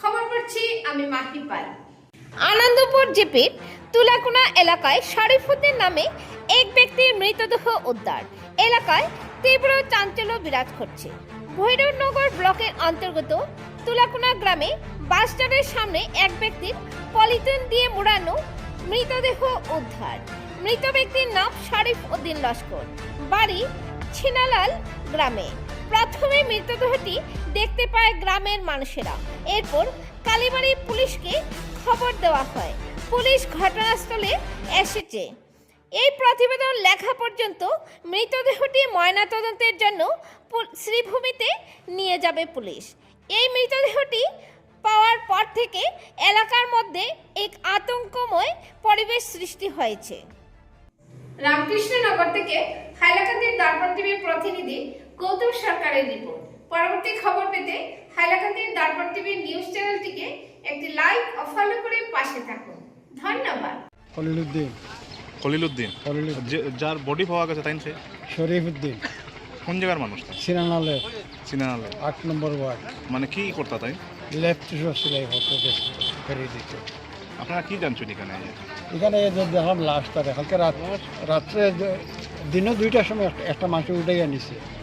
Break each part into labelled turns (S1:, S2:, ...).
S1: খবর পড়ছি আমি মাহি পাল।
S2: আনন্দপুর জিপির তুলাকুনা এলাকায় শরীফুদ্দিন নামে এক ব্যক্তির মৃতদেহ উদ্ধার। এলাকায় তীব্র চাঞ্চল্য বিরাজ করছে। ভৈরবনগর ব্লকের অন্তর্গত তুলাকুনা গ্রামে বাসস্ট্যান্ডের সামনে এক ব্যক্তির পলিথিন দিয়ে মোড়ানো মৃতদেহ উদ্ধার। মৃত ব্যক্তির নাম শরীফ উদ্দিন লস্কর। বাড়ি ছিনালাল গ্রামে। প্রথমে মৃতদেহটি দেখতে পায় গ্রামের মানুষেরা। এরপর কালীবাড়ি পুলিশকে খবর দেওয়া হয়। পুলিশ ঘটনাস্থলে এসেছে। এই প্রতিবেদন লেখা পর্যন্ত মৃতদেহটি ময়নাতদন্তের জন্য শ্রীভূমিতে নিয়ে যাবে পুলিশ। এই মৃতদেহটি পাওয়ার পর থেকে এলাকার মধ্যে এক আতঙ্কময় পরিবেশ সৃষ্টি হয়েছে।
S1: রামকৃষ্ণনগর থেকে হাইলাকান্দির দর্পণ টিভির প্রতিনিধি গৌতম সরকারের রিপোর্ট। পরবর্তী খবর পেতে হাইলাকান্দির দর্পণ টিভির নিউজ চ্যানেলটিকে একটি লাইক ও ফলো করে পাশে থাকুন। ধন্যবাদ।
S3: খলিলুদ্দিন
S4: খলিলুদ্দিন যার বডি পাওয়া গেছে তাই সে?
S3: শরীফুদ্দিন
S4: কোন জায়গার মানুষ তা
S3: সিনানালে।
S4: সিনানালে।
S3: আট নম্বর ওয়ার্ড।
S4: মানে কি করতা তাই?
S3: লেফট সিলাই হতো ফেরি দিতে।
S4: আপনারা কি জানছেন এখানে?
S3: এখানে যে দেখলাম লাশটা কালকে রাত রাত্রে যে- দিনে দুইটার সময় একটা- একটা মানুষ উঠে আনিছে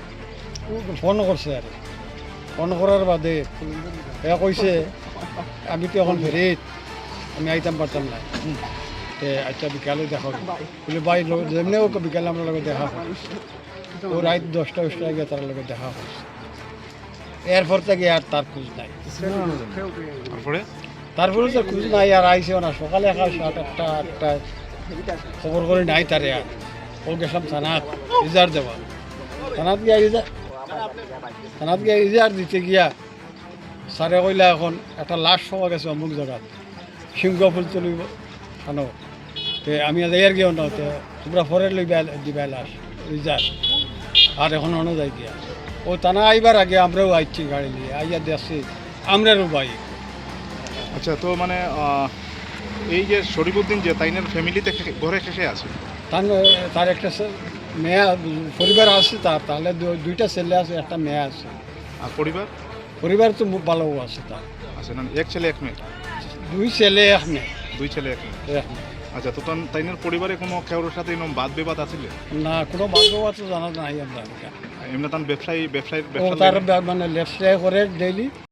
S3: ফোন করছে আর ফোন করার বাদে এ কইছে আমি তো এখন ফেরিত আমি আইতাম পারতাম না তে আচ্ছা বিকালে দেখা। বলে ভাই লো- যেমনি হোক বিকালে আমার লগে দেখা হয় ও রাত দশটা দশটা গিয়ে তার লগে দেখা হয়েছে এরপর থেকে আর তার খোঁজ নাই।
S4: তারপরে?
S3: তারপরে তো খোঁজ নাই আর আইসেও না সকালে একা সাত আটটা আটটা খবর করে নাই তারে আর ও গেছিলাম থানাত ইজার দেওয়া থানাত গিয়া ইজার থানাত গিয়া ইজার দিতে গিয়া স্যারে কইলা এখন একটা লাশ পাওয়া গেছে অমুক জায়গাত সিংহ ফুল তুলিব থানো তে আমি এর গিয়েও না তে তোমরা ফরে লইবা দিবা লাশ ইজার আর এখন অন্য যাই গিয়া। ও থানা আইবার আগে আমরাও আইছি গাড়ি নিয়ে আইয়া দেখছি আমরারও বাইক
S4: আচ্ছা তো মানে এই যে শরীফুদ্দিন যে তাইনের ফ্যামিলিতে ঘরে শেষে আছে?
S3: তার তার একটা মেয়ে পরিবার আছে তার তাহলে দুইটা ছেলে আছে একটা মেয়ে আছে।
S4: আর পরিবার?
S3: পরিবার তো ভালো আছে তার।
S4: আছে না এক ছেলে এক মেয়ে?
S3: দুই ছেলে এক মেয়ে।
S4: দুই ছেলে এক মেয়ে? আচ্ছা তো তান- তাইনের পরিবারে কোনো কেউর সাথে এরকম বাদ বিবাদ আছিল
S3: না কোনো বান্ধব তো জানা নাই আমরা।
S4: এমনি তান ব্যবসায়ী ব্যবসায়ী
S3: তার মানে লেফট করে ডেইলি